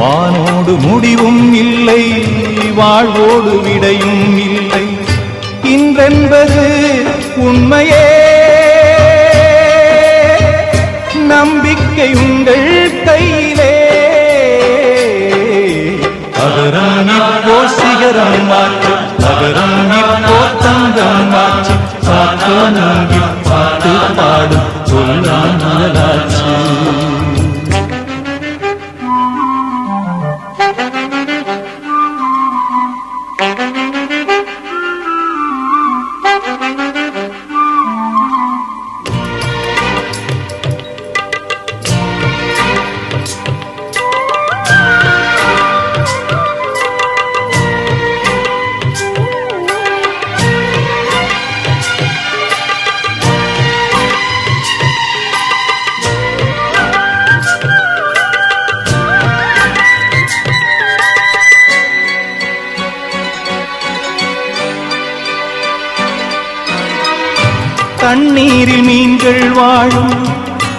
வானோடு முடிவும் இல்லை வாழ்வோடு விடையும் இல்லை. இன்றென்பது உண்மையே. நம்பிக்கை உங்கள் கையிலே. அகரம் இப்போ சிகரம் மாற்று அகரம் இப்போ தங்கம் மாற்று. பார்த்து நம்பி பாட்டு பாடும் சொல்லாச்சு கண்ணீரில் மீன்கள் வாழும்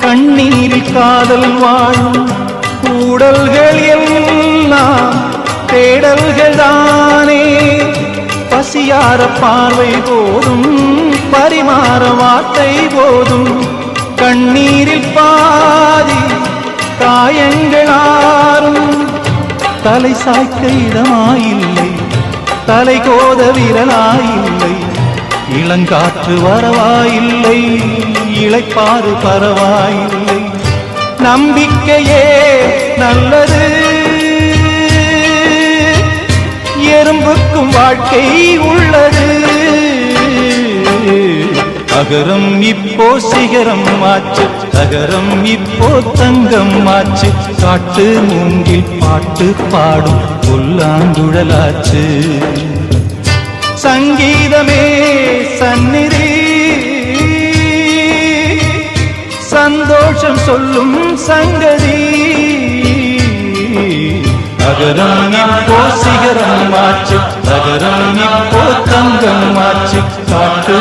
கண்ணீரில் காதல் வாழும். கூடல்கள் எல்லாம் தேடல்கள் தானே. பசியார பார்வை போதும் பரிமாற வார்த்தை போதும். கண்ணீரில் பாதி காயங்களாரும் தலை சாய்க்க இடமாயில்லை தலை கோத விரலாயில்லை. இளங்காற்று வரவாயில்லை இழைப்பாறு பரவாயில்லை. நம்பிக்கையே நல்லது. எறும்புக்கும் வாழ்க்கை உள்ளது. அகரம் இப்போ சிகரம் ஆச்சு தகரம் இப்போ தங்கம் ஆச்சு. காட்டு மூங்கில் பாட்டு பாடும் புல்லாங்குழலாச்சு சங்கீதமே சந்நிதி. சந்தோஷம் சொல்லும் சங்கதி. அகரம் போ சிகரம் ஆச்சு அகரம் போ தங்கம் ஆச்சு காட்டு